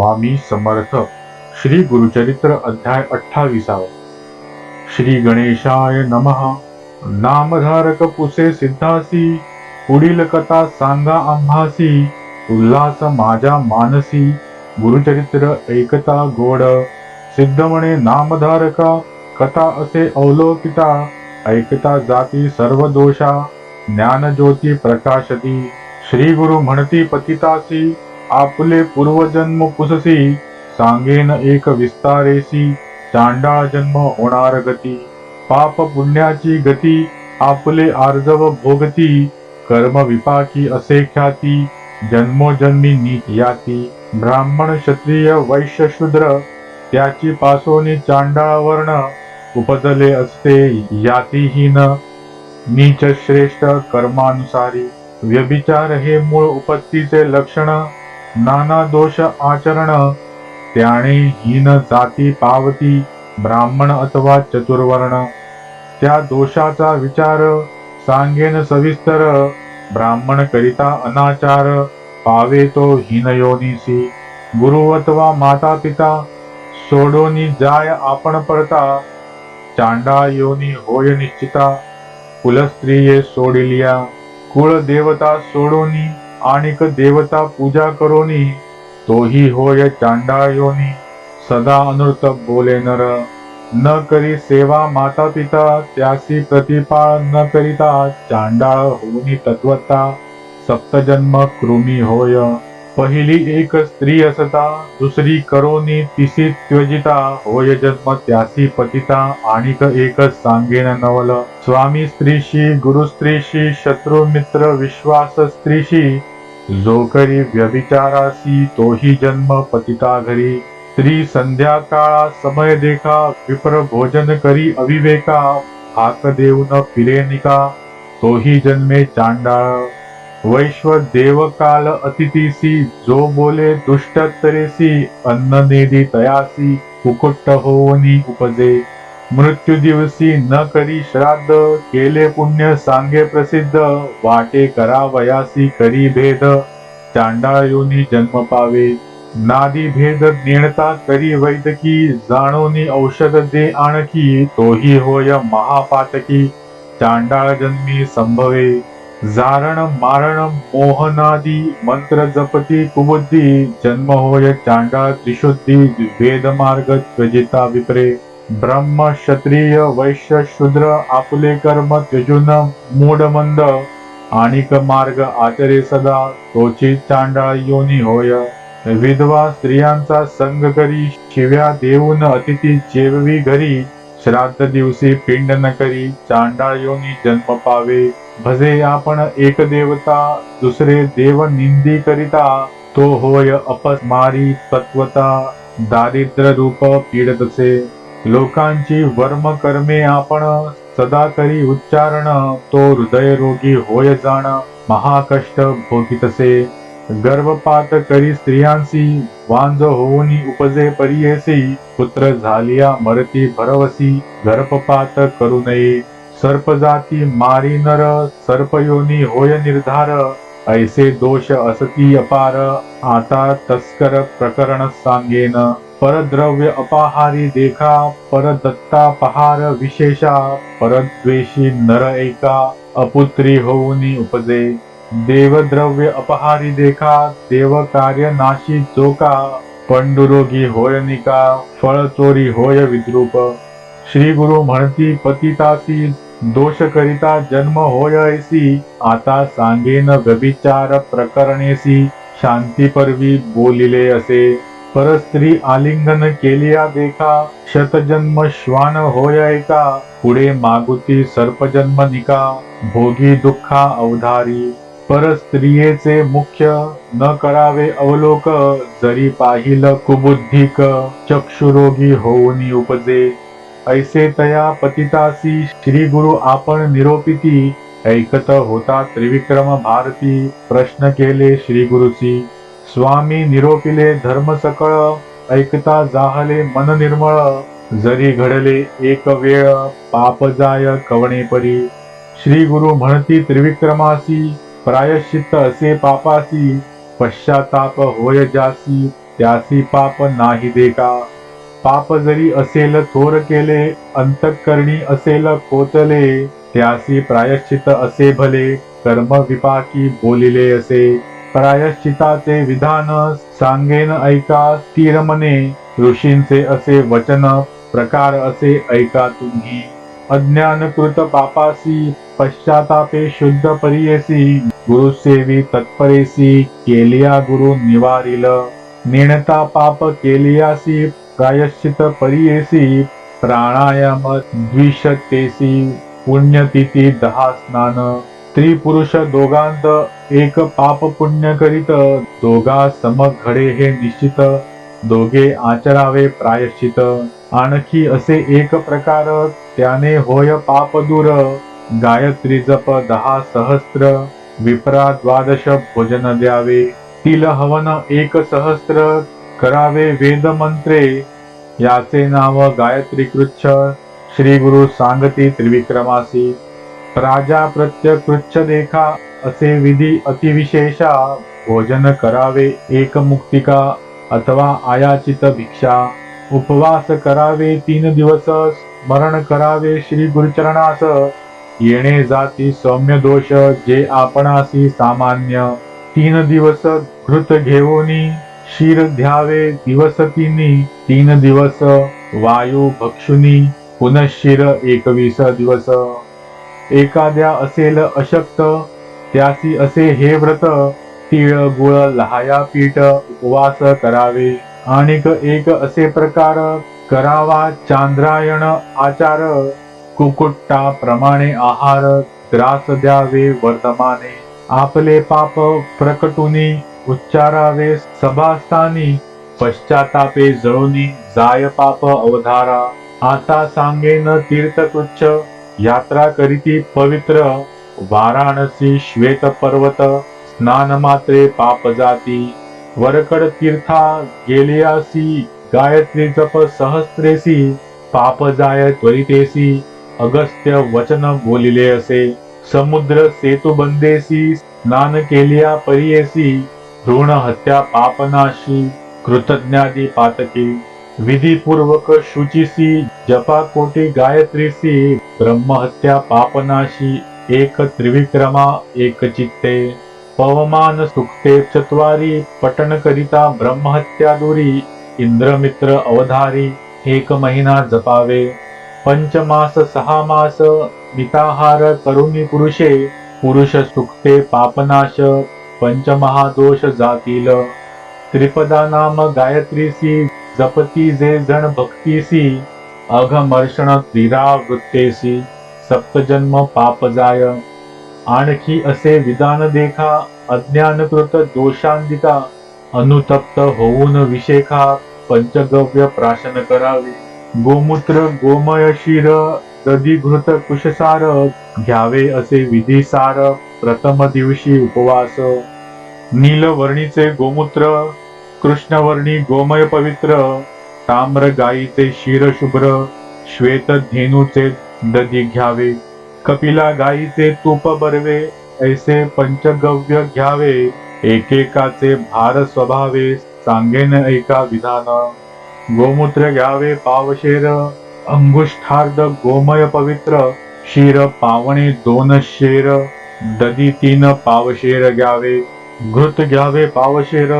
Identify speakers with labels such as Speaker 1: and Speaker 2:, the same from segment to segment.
Speaker 1: स्वामी समर्थ श्री गुरुचरित्र अध्याय अठ्ठावीसावा. श्री गणेशाय नमः. नामधारक पुसे सिद्धासी पुढील कथा सांगा आम्हासी उल्हास माझ्या मानसी. गुरुचरित्र ऐकता गोड. सिद्ध म्हणे नामधारका कथा असे अवलोकिता ऐकता जाती सर्व दोषा ज्ञान ज्योती प्रकाशती. श्री गुरु म्हणती पतितासी आपले पूर्वजन्म पुससी सांगेन एक विस्तारेसी चांडाळ जन्म होणार गती. पाप पुण्याची गती आपले आर्जव भोगती कर्म विपाकी असे ख्याती जन्मोजन्मी नीत याती. ब्राह्मण क्षत्रिय वैश्य शूद्र त्याची पासोनी चांडाळ वर्ण उपजले असते यातीहीन. नीच श्रेष्ठ कर्मानुसारी व्यभिचार हे मूळ उपत्तीचे लक्षण नाना दोष आचरण त्याने हीन जाती पावती ब्राह्मण अथवा चतुर्वर्ण. त्या दोषाचा विचार सांगेन सविस्तर ब्राह्मण करिता अनाचार पावे तो हीन योनीसी. गुरु अथवा माता पिता सोडोनी जाय आपण पडता चांडा योनी होय निश्चिता कुलस्त्रिये सोडिलिया कुळ देवता सोडोनी. आणिक देवता पूजा करोनी तोही होय चांडायोनी सदा अनृत बोले नर. न करी सेवा माता पिता त्यासी प्रतिपाळ न करिता चांडाळ होनी तत्वता सप्तजन्म कृमी होय. पहिली एक स्त्री असता दुसरी करोनी तिसी त्वजिता होय जन्म त्यासी पतिता आणिक एकच सांगेन नवल. स्वामी स्त्रीशी गुरु स्त्रीशी शत्रु मित्र विश्वास स्त्रीशी जो करी व्यभिचारासी तोही जन्म पतिता घरी. स्त्री संध्याकाळा समय देखा विप्र भोजन करी अविवेका हाक देऊन फिरे निका तोही जन्मे चांडाळ. वैश्व देव काल अतिथीसी जो बोले दुष्ट तरेसी अन्न नेदी तयासी कुकुट्ट होवनी उपजे. मृत्यू दिवसी न करी श्राद्ध केले पुण्य सांगे प्रसिद्ध वाटे करा वयासी करी भेद. चांडाळ योनी जन्म पावे नादी भेद नेणता करी वैदकी जाणोनी औषध दे आणखी तोही होय महापातकी. चांडाळ जन्मी संभवे जारण मारण मोहनादी मंत्र जपती कुबुद्धी जन्म होय चांडाळ त्रिशुद्धी वेद मार्ग त्वजिता विप्रे. ब्रह्म क्षत्रिय वैश्य शूद्र आपले कर्म त्यजून मूढमंद आणिक मार्ग आचरे सदा तोची चांडाळ योनी होय. विधवा स्त्रियांचा संग करी शिव्या देऊन अतिथी जेववी घरी श्राद्ध दिवशी पिंड न करी चांडाळ योनी जन्म पावे. भजे आपण एक देवता दुसरे देव निंदी करिता तो होय अपस्मारी तत्वता दारिद्र्य रूप पीडतसे. लोकांची वर्म कर्मे आपण सदा करी उच्चारण तो हृदय रोगी होय जाण महाकष्ट भोगितसे. गर्भपात करी स्त्रियांसी वांज होऊनी उपजे परियेसी पुत्र झालिया मरती भरवसी गर्भपात करू नये. सर्प जाती मारी नर सर्पयोनी होय निर्धार ऐसे दोष असती अपार आता तस्कर प्रकरण सांगेन. परद्रव्य अपाहारी देखा परदत्ता पहार विशेषा परद्वेषी नर एका अपुत्री होऊनी उपजे। देवद्रव्य अपहारी देखा देव कार्य नाशी चोका पंडुरोगी होय निका फळ चोरी होय विद्रूप। श्री गुरु म्हणती पतितासी दोष करिता जन्म होय ऐसी आता सांगेन व्यभिचार प्रकरणेसी शांती परवी बोलिले असे। परस्त्री आलिंगन केलिया देखा शतजन्म श्वान होय ऐका पुढे मागुती सर्पजन्म निका भोगी दुःखा अवधारी परस्त्रियेचे मुख्य न करावे अवलोक जरी पाहिल कुबुद्धिक चक्षुरोगी होऊनी उपजे. ऐसे तया पतितासी श्री गुरु आपण निरोपिती ऐकत होता त्रिविक्रम भारती प्रश्न केले श्री गुरुची. स्वामी निरोपिले धर्म सकळ ऐकता जाहले मन निर्मळ जरी घडले एक वेळ पाप जाय कवणे परी. श्री गुरु म्हणती त्रिविक्रमासी प्रायश्चित्त असे पापासी पश्चाताप होय जासी त्यासी पाप नाही देका पाप जरी असेल थोर केले अंतकरणी असेल कोतले त्यासी प्रायश्चित असे भले कर्म विपाकी बोलिले असे. प्रायश्चिताचे विधान सांगेन ऐका स्थिर मने ऋषींचे असे वचन प्रकार असे ऐका तुम्ही. अज्ञानकृत पापासी पश्चातापे शुद्ध परियसी गुरुसेवी तत्परेसी केलिया गुरु निवारिल. नेणता पाप केलियासी प्रायश्चित परियसी प्राणायाम द्विशतेसी पुण्यतिथी दहा स्नान. स्त्री पुरुष दोघांत एक पाप पुण्य करीत दोघा सम घडे हे निश्चित दोघे आचरावे प्रायश्चित. आणखी असे एक प्रकार त्याने होय पाप दूर गायत्री जप दहा सहस्त्र विप्रा द्वादश भोजन द्यावे. तिल हवन एक सहस्त्र करावे वेद मंत्रे. याचे नाव गायत्री कृच्छ. श्री गुरु सांगती त्रिविक्रमासी. राजा कृच्छ देखा असे विधी अतिविशेषा भोजन करावे एक मुक्तिका अथवा आयाचित भिक्षा. उपवास करावे तीन दिवस स्मरण करावे श्री गुरुचरणास. येणे जाती सौम्य दोष जे आपणासी सामान्य. तीन दिवस घृत घेऊनी शिर ध्यावे दिवस तिनी तीन दिवस वायू भक्षुनी पुनशिर एकवीस दिवस. एखाद्या असेल अशक्त त्यासी असे हे व्रत तीळ गुळ लहाया पीठ उपवास करावे. आणिक एक असे प्रकार करावा चांद्रायण आचार कुकुट्टा प्रमाणे आहार त्रास द्यावे वर्तमाने आपले पाप प्रकटुनी उच्चारावे सभास्थानी पश्चातापे जळुनी जाय पाप अवधारा. आता सांगेन तीर्थकृच्छ यात्रा करीती पवित्र वाराणसी श्वेत पर्वत स्नान मात्रे पाप जाती वरकड तीर्था गेलियासी गायत्री जप सहस्त्रेसी पाप जाय त्वरितेसी अगस्त्य वचन बोलिले असे समुद्र सेतु बंदेसी स्नान केलिया परियेसी भ्रूण हत्या पापनाशी कृतज्ञादी पातकी. विधीपूर्वक शुचिसी जपाकोटी गायत्रीसी ब्रह्महत्या पापनाशी एक त्रिविक्रमा एक चित्ते पवमान सुक्ते चत्वारी पटन करिता ब्रह्महत्या दुरी इंद्रमित्र अवधारी एक महिना जपावे। पंचमास सहा मास मिताहार करुणी पुरुषे पुरुष सुक्ते पापनाश पंचमहादोष जातील। त्रिपदा नाम गायत्रीसी जपती जे जण भक्तीसी अघमर्षण त्रिरावृत्तेसी सप्तजन्म पाप जाय आणखी असे विधान देखा अज्ञानकृत दोषांदिता अनुतप्त होऊन विशेखा पंचगव्य प्राशन करावे। गोमूत्र गोमय शिर दधिघृत कुशसार घ्यावे असे विधिसार प्रथम दिवशी उपवास। नीलवर्णीचे गोमूत्र कृष्णवर्णी गोमय पवित्र ताम्र गायीचे शिर शुभ्र श्वेत धेनूचे दधी घ्यावे कपिला गायीचे तूप बरवे ऐसे पंचगव्य घ्यावे एकेकाचे भार स्वभावे सांगेन एका विधान. गोमूत्र घ्यावे पावशेर अंगुष्ठार्ध गोमय पवित्र शिर पावणे दोन शेर दधी तीन पावशेर घ्यावे घृत घ्यावे पावशेर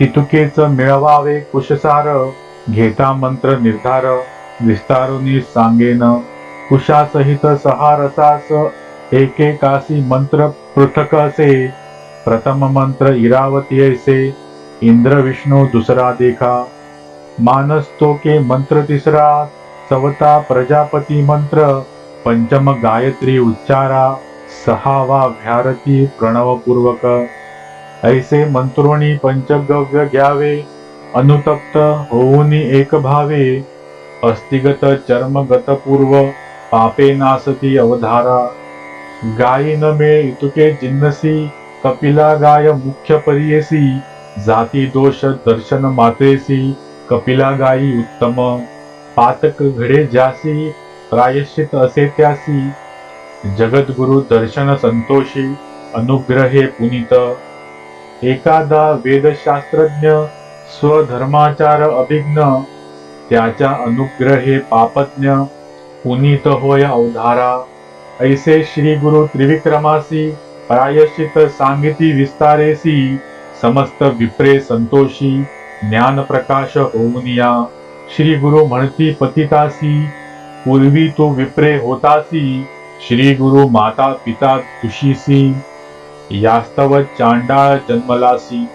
Speaker 1: तितुकेच मिळवावे कुशसार घेता मंत्र निर्धार विस्तारुनी सांगेन कुशासहित सहारसास एकेकासी मंत्र पृथक असे प्रथम मंत्र इरावती ऐसे इंद्र विष्णू दुसरा देखा मानस तो के मंत्र तिसरा सवता प्रजापती मंत्र पंचम गायत्री उच्चारा सहावा भ्यारती प्रणवपूर्वक ऐसे मंत्रोणी पंचगव्य घ्यावे अनुतप्त होऊनी एक भावे अस्थिगत चर्मगत पूर्व पापे नासती अवधारा। गायी न मे इतुके जिन्नसी कपिला गाय मुख्य परियेसी जाती दोष दर्शन मात्रेसी कपिला गायी उत्तम। पातक घडे ज्यासी प्रायश्चित असे त्यासी। जगद्गुरु दर्शन संतोषी अनुग्रहे पुनित। एखादा वेदशास्त्रज्ञ स्वधर्माचार अभिज्ञ, त्याच्या अनुग्रहे पापज्ञ, पुनीत होय अवधारा. ऐसे श्री गुरु त्रिविक्रमासी, प्रायश्चित सांगिती विस्तारेसी, समस्त विप्रे संतोषी, ज्ञान प्रकाश होऊनिया. श्री गुरु म्हणती पतितासी, पूर्वी तो विप्रे होतासी, श्री गुरु माता पिता तुशीसी यास्तव चांडाळ जन्मलासी.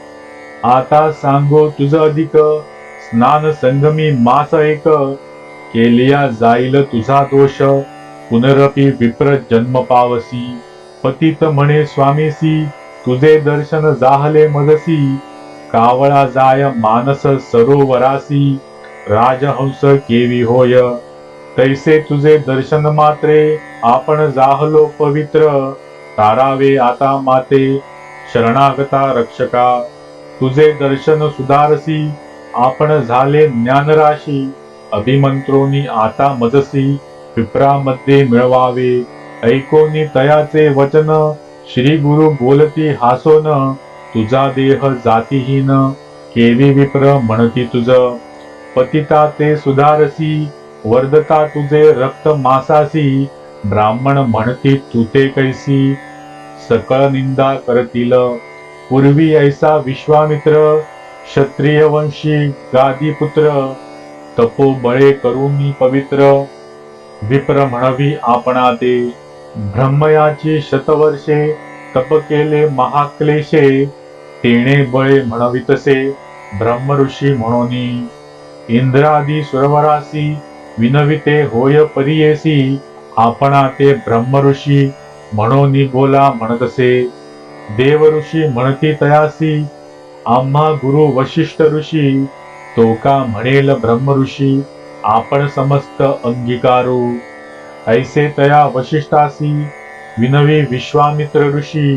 Speaker 1: आता सांगो तुझ अधिक. स्नान संगमी मास एक. केलिया जाईल तुझा दोष. पुनरपी विप्र जन्म पावसी. पतित म्हणे स्वामीसी तुझे दर्शन जाहले मदसी. कावळा जाय मानस सरोवरासी राजहंस केवी होय. तैसे तुझे दर्शन मात्रे आपण जाहलो पवित्र. तारावे आता माते शरणागता रक्षका. तुझे दर्शन सुधारसी आपण झाले ज्ञानराशी. अभिमंत्रोनी आता मजसी विप्रामध्ये मिळवावे. ऐकोनी तयाचे वचन श्री गुरु बोलती हासोन. तुझा देह जातीहीन केवी विप्र म्हणती तुझ. पतिता ते सुधारसी वर्धता तुझे रक्त मासासी. ब्राह्मण म्हणती तू ते कैसी. सकळ निंदा करतील. पूर्वी ऐसा विश्वामित्र क्षत्रिय वंशी गादीपुत्र तपो बळे करून पवित्र विप्र म्हणवी आपणा ते ब्रह्मयाची शतवर्षे तप केले महाक्लेशे तेणे बळे म्हणवितसे ब्रह्म ऋषी इंद्रादी सुरवरासी विनविते होय परियेसी आपणा ते ब्रह्म ऋषी म्हणोनी बोला म्हणतसे. देव ऋषी म्हणती तयासी आम्हा गुरु वशिष्ठ ऋषी तो का म्हणेल ब्रह्म ऋषी आपण समस्त अंगीकारू. ऐसे तया वशिष्ठासी विनवी विश्वामित्र ऋषी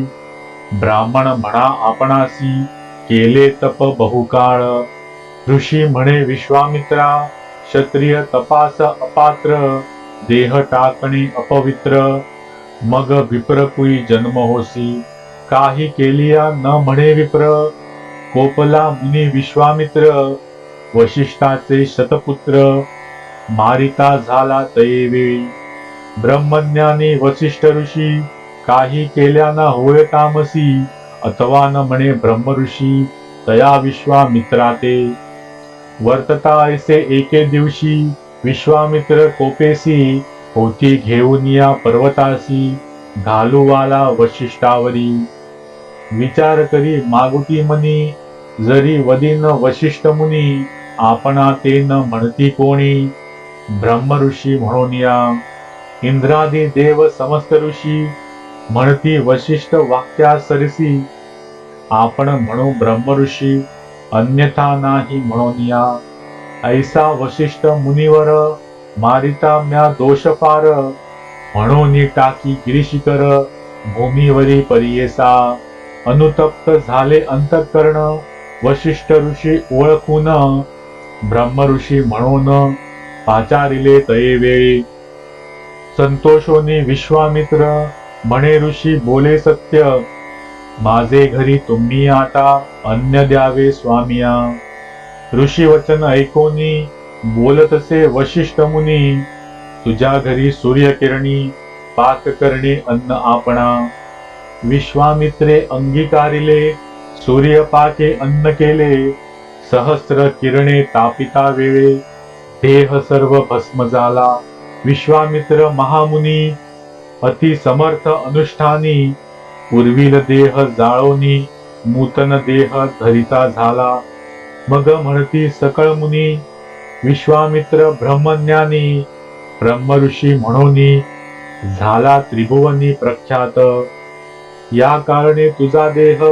Speaker 1: ब्राह्मण म्हणा आपणासी केले तप बहुकाळ. ऋषी म्हणे विश्वामित्रा क्षत्रिय तपास अपात्र देह टाकणे अपवित्र. मग विप्रकुई जन्म होसी. काही केलिया न म्हणे विप्र. कोपला मुनी विश्वामित्र. वशिष्ठाचे शतपुत्र. मारिता झाला तयेवेळी ब्रह्मज्ञानी वसिष्ठ ऋषी काही केल्याना होय तामसी. अथवा न म्हणे ब्रह्म ऋषी तया विश्वामित्राते. वर्तता ऐसे एके दिवशी विश्वामित्र कोपेसी होती घेऊन या पर्वतासी घालूवाला वशिष्ठावरी. विचार करी मागुती मनी जरी वदीन वशिष्ठ मुनी आपणा ते न म्हणती कोणी? ब्रह्म ऋषी म्हणून या. इंद्रादी देव समस्त ऋषी म्हणती वशिष्ठ वाक्या सरसी. आपण म्हणू ब्रह्म ऋषी अन्यथा नाही म्हणून या. ऐसा वशिष्ठ मुनिवर मारिता म्या दोष पार. म्हणून टाकी गिरीशिकर भूमीवरी परियेसा. अनुतप्त झाले अंतकरण. वशिष्ठ ऋषी ओळखून. ब्रह्म ऋषी म्हणून पाचारिले तये वेळी. संतोषोनी विश्वामित्र म्हणे ऋषी बोले सत्य. माझे घरी तुम्ही आता अन्न द्यावे स्वामिया. ऋषी वचन ऐकोनी बोलतसे वशिष्ठ मुनी तुझ्या घरी सूर्यकिरणी पाक करणे अन्न आपणा. विश्वामित्रे अंगीकारिले सूर्य पाके अन्न केले सहस्र किरणे तापिता वेळे. देह सर्व भस्म झाला. विश्वामित्र महामुनी अति समर्थ अनुष्ठानी पूर्वील देह जाळोनी नूतन देह धरिता झाला. मग म्हणती सकळ मुनी विश्वामित्र ब्रह्मज्ञानी ब्रह्म ऋषी झाला त्रिभुवनी प्रख्यात. या कारणे तुझा देह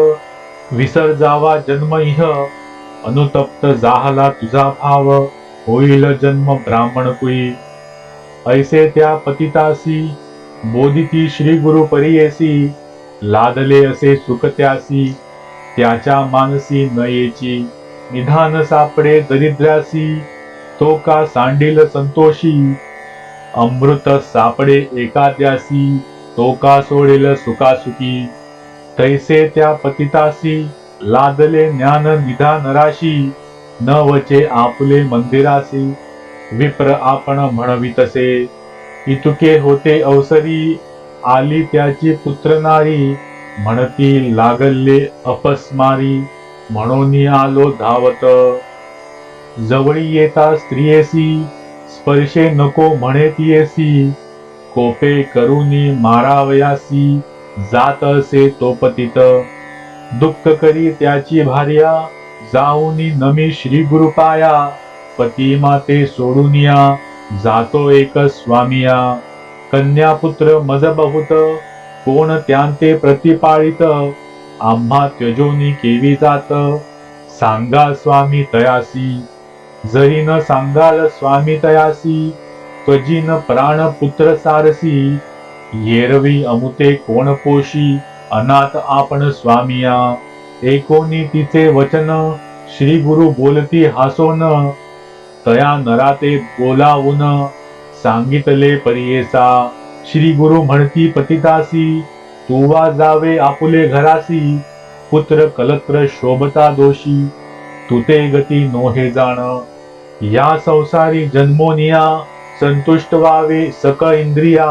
Speaker 1: विसर्जावा जन्म इह अनुतप्त जाहला तुझा भाव होईल जन्म ब्राह्मण कुई. ऐसे त्या पतितासी बोधिती श्री गुरु परियेसी लादले असे सुखत्यासी त्याच्या मानसी नयेची. निधान सापडे दरिद्रासी तो का सांडील संतोषी. अमृत सापडे एकाद्यासी तो का सोडेल सुखासुखी. तैसे त्या पतितासी लादले ज्ञान निधान राशी. न वचे आपले मंदिरासी विप्र आपण म्हणवितसे. इतुके होते अवसरी आली त्याची पुत्र नारी. म्हणती लागले अपस्मारी म्हणून आलो धावत. जवळी येता स्त्रियेसी स्पर्शे नको म्हणे तियेसी. कोपे करुनी मारावयासी जात असे तो पतित दुःख करी त्याची भार्या जाऊनी नमी श्री गुरुपाया पती माते सोडून या जातो एक स्वामिया. कन्या पुत्र मज बहुत कोण त्यांते प्रतिपाळित? आम्हा त्यजोनी केवी जात? सांगा स्वामी तयासी. जरी न सांगाल स्वामी तयासी त्वजीन प्राण पुत्र सारसी येरवी अमुते कोण पोशी अनाथ आपण स्वामिया. एकोनी तिथे वचन श्री गुरु बोलती हासोन तया नराते बोलावून सांगितले परियेसा. श्री गुरु म्हणती पतितासी तुवा जावे आपुले घरासी पुत्र कलत्र शोभता दोषी तुते गती नोहे जाण. या संसारी जन्मोनिया संतुष्ट व्हावे सक इंद्रिया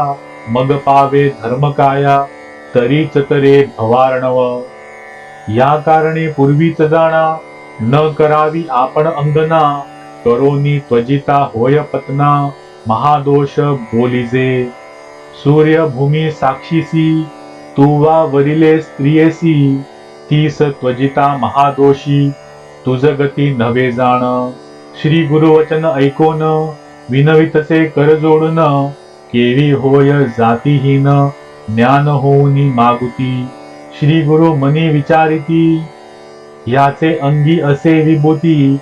Speaker 1: मग पावे धर्मकाया तरीच तरे भवार्णव. या कारणे पूर्वीच जाणा न करावी आपण अंगना करोनी त्वजिता होय पत्ना महादोष बोलिजे. सूर्य भूमी साक्षीसी तू वा वरिले स्त्रियेसी तीस त्वजिता महादोषी तुझ गती नव्हे जाण. श्री गुरुवचन ऐकून विनवितसे कर जोडून केवी होय जातीहीन ज्ञान होऊनी मागुती. श्री गुरु मनी विचारिती याचे अंगी असे विभूती.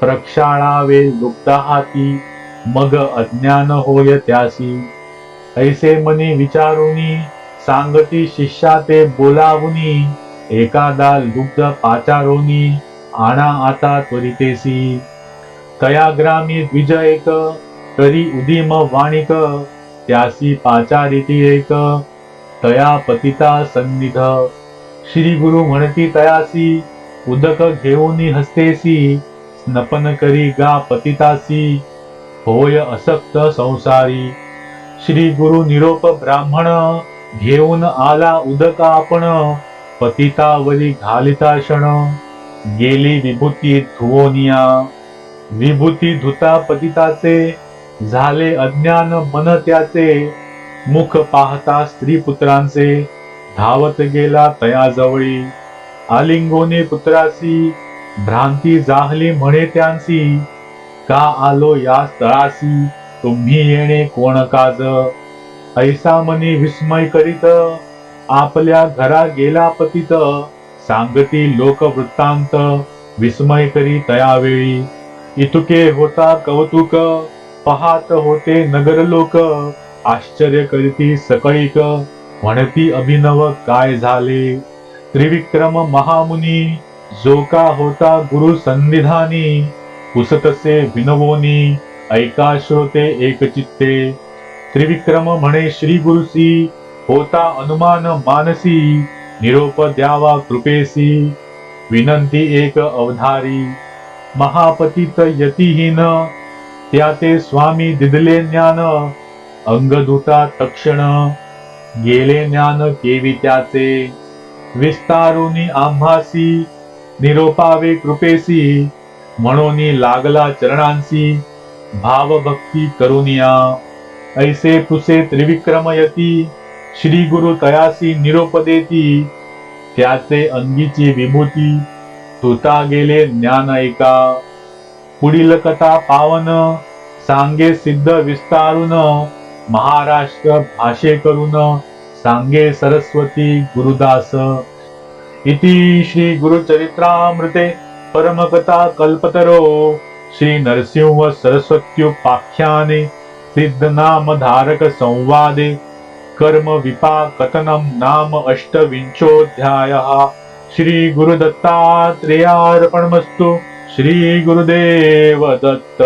Speaker 1: प्रक्षाळावे लुप्ता हाती मग अज्ञान होय त्यासी. ऐसे मनी विचारुनी सांगती शिष्या ते बोलावुनी एकादा लुब्ध पाचारोनी आणा आता त्वरितेसी. तया ग्रामी द्विज एक तरी उदिम वाणिक त्यासी पाचारिती एक। तया पतिता सन्निध। श्री गुरु म्हणती तयासी उदक घेऊनी हस्तेसी स्नपन करी गा पतितासी। होय असक्त संसारी। श्री गुरु निरोप ब्राह्मण घेऊन आला उदक आपण पतितावरी घालिता क्षण। गेली विभूती धुवोनिया। विभूती धुता पतिताचे झाले अज्ञान मन त्याचे मुख पाहता स्त्री पुत्रांचे धावत गेला तयाजवळी. आलिंगोने पुत्रासी भ्रांती जाहली म्हणे त्यांसी का आलो या स्थळासी तुम्ही येणे कोण काज? ऐसा मनी विस्मय करीत आपल्या घरा गेला पतित सांगती लोक वृत्तांत विस्मय करी तयावेळी. इतुके होता कौतुक पाहत होते नगर लोक. आश्चर्य करीती सकळीक म्हणती अभिनव काय झाले? त्रिविक्रम महामुनी जो का होता गुरु संनिधानी पुसतसे विनवोनी ऐका श्रोते एक चित्ते. त्रिविक्रम म्हणे श्री गुरुसी होता अनुमान मानसी निरोप द्यावा कृपेसी. विनंती एक अवधारी. महापतित यतिहीन त्या ते स्वामी दिदले ज्ञान. अंगदूता तक्षण. गेले ज्ञान केवी त्याचे. विस्तारुनी आम्हासी निरोपावे कृपेसी. म्हणून लागला चरणांसी. भावभक्ती करुनिया. ऐसे पुसे त्रिविक्रमयती. श्री गुरु तयासी निरोप देती. त्याचे अंगीची विभूती. तुता गेले ज्ञान ऐका पुढील कथा पावन सांगे सिद्ध विस्तारून महाराष्ट्र भाषे करून सांगे सरस्वती गुरुदास. इति श्री गुरुचरित्रामृते परमकथा कल्पतरो श्री नरसिंह सरस्वत्युपाख्याने सिद्ध नाम धारक संवादे कर्म विपाकतनं नाम अष्टविंशोऽध्यायः. श्री गुरुदत्तात्रेयार्पणमस्तु. श्री गुरुदेव दत्त